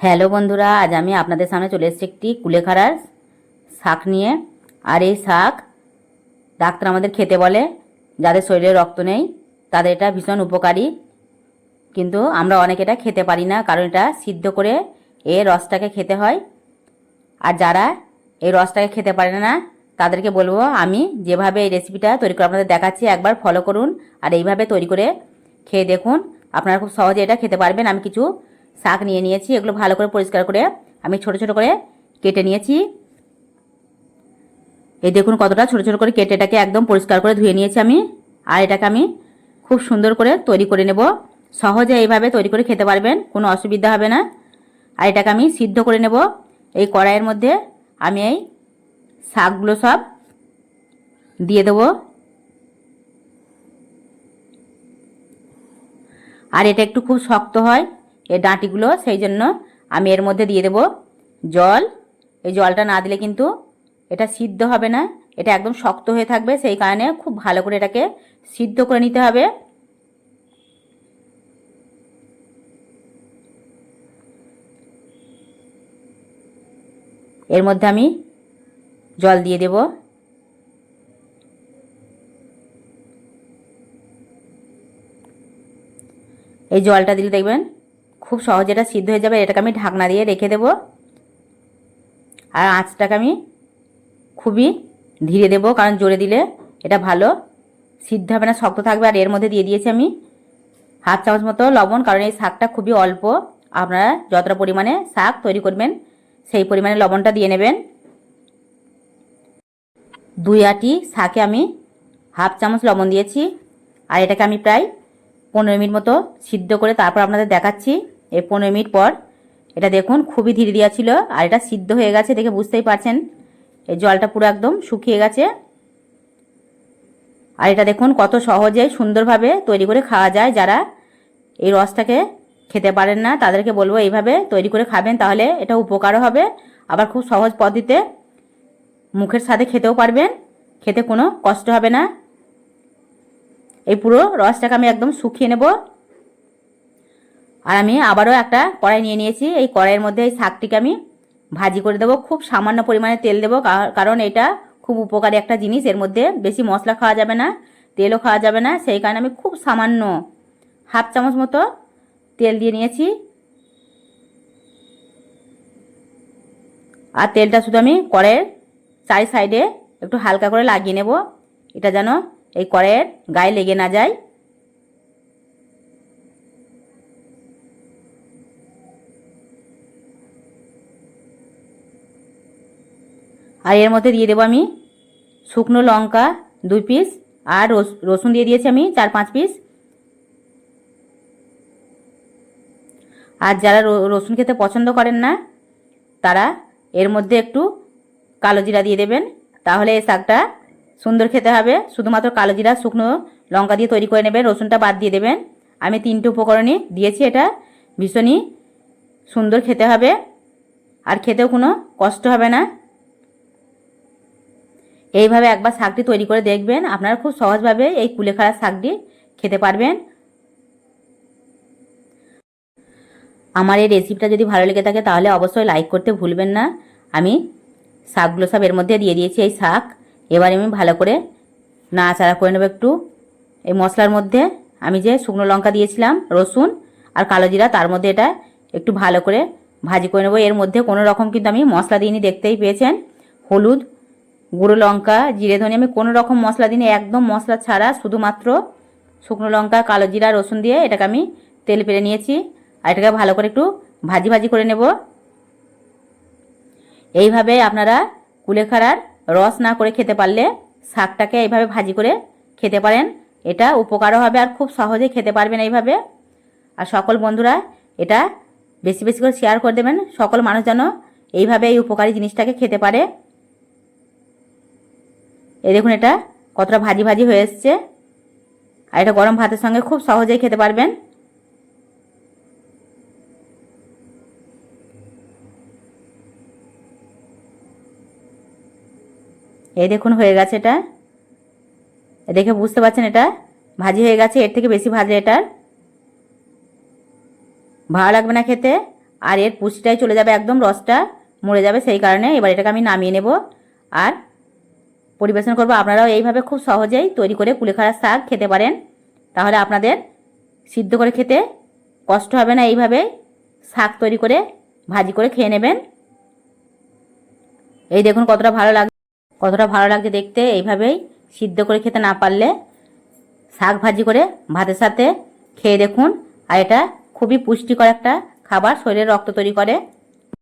Hello বন্ধুরা, আজ আমি আপনাদের সামনে চলে এসেছি একটি কুলেখাড়ার শাক নিয়ে। আর এই শাক ডাক্তার আমাদের খেতে বলে, যাদের শরীরে রক্ত নেই, তাদের এটা ভীষণ উপকারী। কিন্তু আমরা অনেক এটা খেতে পারি না, কারণ এটা সিদ্ধ করে এর রসটাকে খেতে হয়। আর যারা এই রসটাকে খেতে পারে না, তাদেরকে বলব, আমি যেভাবে এই রেসিপিটা তৈরি করে আপনাদের দেখাচ্ছি, একবার ফলো করুন। আর এইভাবে তৈরি করে খেয়ে দেখুন, আপনারা খুব সহজে এটা খেতে পারবেন। আমি কিছু শাক নিয়ে নিয়েছি, এগুলো ভালো করে পরিষ্কার করে আমি ছোট ছোট করে কেটে নিয়েছি। এই দেখুন কতটা ছোট ছোট করে কেটে এটাকে একদম পরিষ্কার করে ধুয়ে নিয়েছি আমি, আর এটাকে আমি খুব সুন্দর করে তৈরি করে নেব। সহজে এইভাবে তৈরি করে খেতে পারবেন, কোনো অসুবিধা হবে না। আর এটাকে আমি সিদ্ধ করে নেব। এই কড়াইয়ের মধ্যে আমি এই শাকগুলো সব দিয়ে দেবো। আর এটা একটু খুব শক্ত হয় এই ডাঁটিগুলো, সেই জন্য আমি এর মধ্যে দিয়ে দেব জল। এই জলটা না দিলে কিন্তু এটা সিদ্ধ হবে না। এটা একদম শক্ত হয়ে থাকবে, সেই কারণে খুব ভালো করে এটাকে সিদ্ধ করে নিতে হবে। এর মধ্যে আমি জল দিয়ে দেব। এই জলটা দিলে দেখবেন খুব সহজে এটা সিদ্ধ হয়ে যাবে। এটাকে আমি ঢাকনা দিয়ে রেখে দেব। আর আঁচটাকে আমি খুবই ধীরে দেব, কারণ জোরে দিলে এটা ভালো। সিদ্ধ হবে না, শক্ত থাকবে। আর এর মধ্যে দিয়ে দিয়েছি আমি হাফ চামচ মতো লবণ, কারণ এই শাকটা খুবই অল্প। আপনারা যতটা পরিমাণে শাক তৈরি করবেন, সেই পরিমাণে লবণটা দিয়ে নেবেন। দুই আটি শাকে আমি হাফ চামচ লবণ দিয়েছি। আর এটাকে আমি প্রায় পনেরো মিনিট মতো সিদ্ধ করে তারপর আপনাদের দেখাচ্ছি। এই পনেরো মিনিট পর এটা দেখুন, খুবই ধীরে দেওয়া ছিল আর এটা সিদ্ধ হয়ে গেছে দেখে বুঝতেই পারছেন। এই জলটা পুরো একদম শুকিয়ে গেছে। আর এটা দেখুন কত সহজে সুন্দরভাবে তৈরি করে খাওয়া যায়। যারা এই রসটাকে খেতে পারেন না, তাদেরকে বলব এইভাবে তৈরি করে খাবেন, তাহলে এটা উপকারও হবে। আবার খুব সহজ পদ্ধতিতে মুখের সাথে খেতেও পারবেন। খেতে কোনো কষ্ট হবে না। এই পুরো রসটাকে আমি একদম শুকিয়ে নেব। আর আমি আবারও একটা কড়াই নিয়ে নিয়েছি। এই কড়াইয়ের মধ্যে এই শাকটিকে আমি ভাজি করে দেবো। খুব সামান্য পরিমাণে তেল দেবো কারণ এটা খুব উপকারী একটা জিনিস। এর মধ্যে বেশি মশলা খাওয়া যাবে না, তেলও খাওয়া যাবে না। সেই কারণে আমি খুব সামান্য হাফ চামচ মতো তেল দিয়ে নিয়েছি। আর তেলটা শুধু আমি কড়াইয়ের চারি সাইডে একটু হালকা করে লাগিয়ে নেব। এটা যেন এই কড়াইয়ের গায়ে লেগে না যায়। আর এর মধ্যে দিয়ে দেবো আমি শুকনো লঙ্কা দুই পিস আর রসুন দিয়ে দিয়েছি আমি চার পাঁচ পিস আর যারা রসুন খেতে পছন্দ করেন না, তারা এর মধ্যে একটু কালো জিরা দিয়ে দেবেন, তাহলে এই শাকটা সুন্দর খেতে হবে। শুধুমাত্র কালো জিরা, শুকনো লঙ্কা দিয়ে তৈরি করে নেবেন, রসুনটা বাদ দিয়ে দেবেন। আমি তিনটে উপকরণই দিয়েছি এটা। ভীষণই সুন্দর খেতে হবে। আর খেতেও কোনো কষ্ট হবে না। এইভাবে একবার শাকটি তৈরি করে দেখবেন, আপনারা খুব সহজভাবে এই কুলেখাড়া শাকটি খেতে পারবেন। আমার এই রেসিপিটা যদি ভালো লেগে থাকে, তাহলে অবশ্যই লাইক করতে ভুলবেন না। আমি শাকগুলো সব এর মধ্যে দিয়ে দিয়েছি, এই শাক। এবার আমি ভালো করে নাড়াচাড়া করে নেব একটু। এই মশলার মধ্যে আমি যে শুকনো লঙ্কা দিয়েছিলাম, রসুন আর কালো জিরা, তার মধ্যে এটা একটু ভালো করে ভাজি করে নেব। এর মধ্যে কোনো রকম কিন্তু আমি মশলা দিইনি, দেখতেই পেয়েছেন। হলুদ, গুঁড়ো লঙ্কা, জিরে, ধনে, আমি কোনো রকম মশলা দিইনি, একদম মশলা ছাড়া, শুধুমাত্র শুকনো লঙ্কা, কালো জিরা, রসুন দিয়ে এটাকে আমি তেল পেরে নিয়েছি। আর এটাকে ভালো করে একটু ভাজি ভাজি করে নেব। এইভাবে আপনারা কুলেখাড়ার রস না করে খেতে পারলে শাকটাকে এইভাবে ভাজি করে খেতে পারেন। এটা উপকারও হবে আর খুব সহজে খেতে পারবেন এইভাবে। আর সকল বন্ধুরা এটা বেশি বেশি করে শেয়ার করে দেবেন। সকল মানুষ যেন এইভাবে এই উপকারী জিনিসটাকে খেতে পারে। এই দেখুন এটা কতটা ভাজি ভাজি হয়ে এসছে। আর এটা গরম ভাতের সঙ্গে খুব সহজেই খেতে পারবেন। এই দেখুন, হয়ে গেছে এটা। দেখে বুঝতে পারছেন এটা? ভাজি হয়ে গেছে, এর থেকে বেশি ভাজে এটার ভালো লাগবে না খেতে। আর এর পুষ্টিটাই চলে যাবে একদম রসটা, মরে যাবে সেই কারণে। এবার এটাকে আমি নামিয়ে নেব। আর পরিবেশন করব। আপনারাও এইভাবে খুব সহজেই তৈরি করে কুলেখাড়ার শাক খেতে পারেন। তাহলে আপনাদের সিদ্ধ করে খেতে কষ্ট হবে না। এইভাবে শাক তৈরি করে, ভাজি করে খেয়ে নেবেন। এই দেখুন কতটা ভালো লাগ কতটা ভালো লাগছে দেখতে, এইভাবেই সিদ্ধ করে খেতে না পারলে শাক ভাজি করে ভাতের সাথে খেয়ে দেখুন। আর এটা খুবই পুষ্টিকর একটা খাবার, শরীরে রক্ত তৈরি করে।